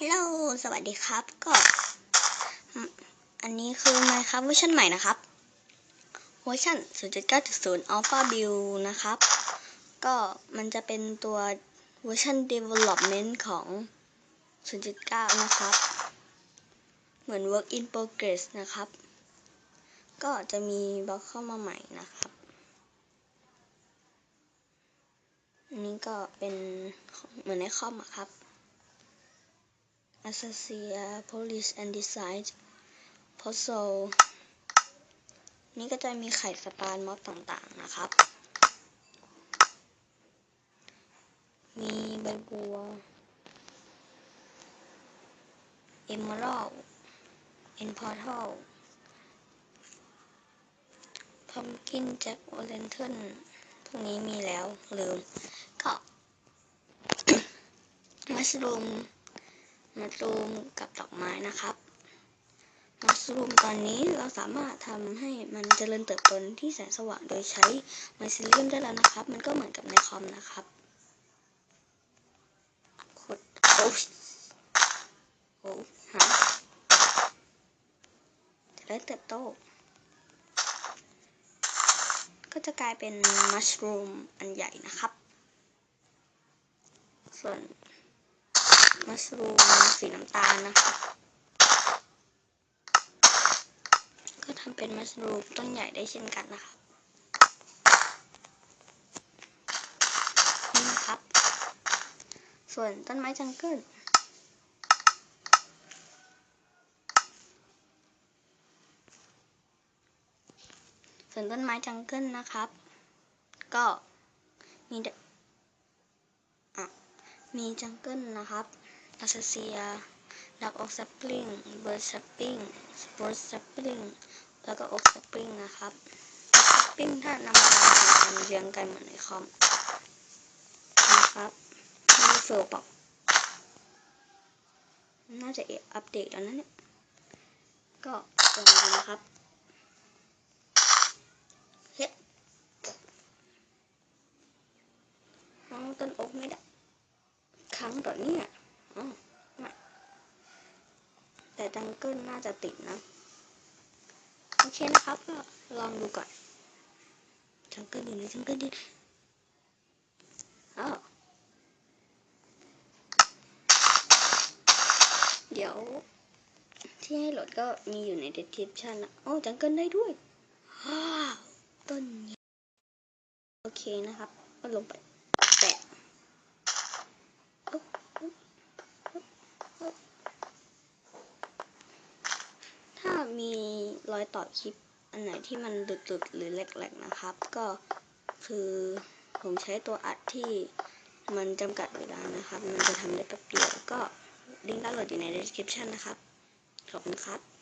ฮัลโหล สวัสดีครับ ก็ อันนี้คือ Minecraft เวอร์ชันใหม่นะครับ เวอร์ชัน0.9.0 Alpha Build นะครับ ก็มันจะเป็นตัวเวอร์ชัน Development ของ 0.9 นะครับ เหมือน Work in Progress นะครับ ก็จะมีบล็อกเข้ามาใหม่นะครับ อันนี้ก็เป็นเหมือนในคอมะครับ Assassia Polish and Design Puzzle นี่ก็จะมีไข่สปานมอสต่างๆนะครับ มีใบบัวเอมมอรัลเอ็นพอร์ทัลพัมกินแจ็คโอเลนเทนพวกนี้มีแล้วลืมก็มัสลูม มัสรูมกับดอกไม้นะครับมัสรูมตอนนี้เราสามารถทำให้มันเจริญเติบโตที่แสงสว่างโดยใช้ไมซิเลียมได้แล้วนะครับ มันก็เหมือนกับในคอมนะครับกดโอ้ยโอ้หาเจริญเติบโต ก็จะกลายเป็นมัชรูมอันใหญ่นะครับ ส่วน มัสรูมสีน้ำตาลนะคะ ก็ทำเป็นมัสรูมต้นใหญ่ได้เช่นกันนะคะนี่นะครับ ส่วนต้นไม้จังเกิลส่วนต้นไม้จังเกิลนะครับ ก็มีเดอะมีจังเกิลนะครับ อาซาเซียดักออกซัปปลิงเบิร์ดซัปปิ้งสปอร์ตซัปปลิงแล้วก็ออกซัปปลิงนะครับซัปปิ้งถ้านำมาทำเรียงกันเหมือนในคอมนะครับนี่เฟลบอกน่าจะอัปเดตแล้วนะเนี่ยก็ลองดูนะครับเฮ้ยอ๋อต้นอกไม่ได้ครั้งต่อเนี่ยอ๋อไม่ แต่จังเกิลน่าจะติดนะ โอเคนะครับก็ลองดูก่อนจังเกิลอยู่ในจังเกิลดีอ้าวเดี๋ยว ที่ให้โหลดก็มีอยู่ใน description นะโอ้จังเกิลได้ด้วยว้าต้น โอเคนะครับก็ลงไปแตะ ถ้า มีรอยต่อคลิปอันไหนที่มันหลุดๆหรือแหลกๆนะครับ ก็คือผมใช้ตัวอัดที่มันจำกัดเวลานะครับ มันจะทำได้แป๊บเดียวก็ลิงก์ดาวน์โหลดอยู่ใน description นะครับ ขอบคุณครับ